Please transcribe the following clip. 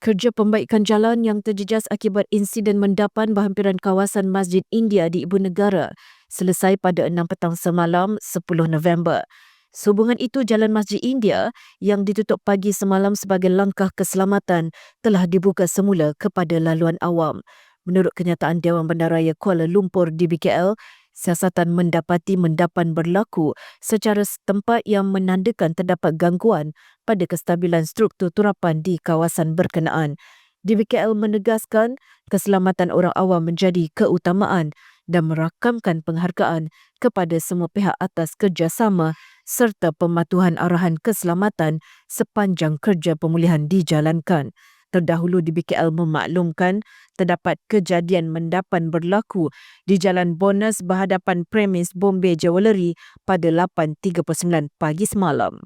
Kerja pembaikan jalan yang terjejas akibat insiden mendapan berhampiran kawasan Masjid India di Ibu Negara selesai pada 6 petang semalam 10 November. Sehubungan itu, Jalan Masjid India yang ditutup pagi semalam sebagai langkah keselamatan telah dibuka semula kepada laluan awam. Menurut kenyataan Dewan Bandaraya Kuala Lumpur DBKL, siasatan mendapati mendapan berlaku secara setempat yang menandakan terdapat gangguan pada kestabilan struktur turapan di kawasan berkenaan. DBKL menegaskan keselamatan orang awam menjadi keutamaan dan merakamkan penghargaan kepada semua pihak atas kerjasama serta pematuhan arahan keselamatan sepanjang kerja pemulihan dijalankan. Terdahulu di BKL memaklumkan terdapat kejadian mendapan berlaku di Jalan Bonus berhadapan premis Bombay Jewellery pada 8.39 pagi semalam.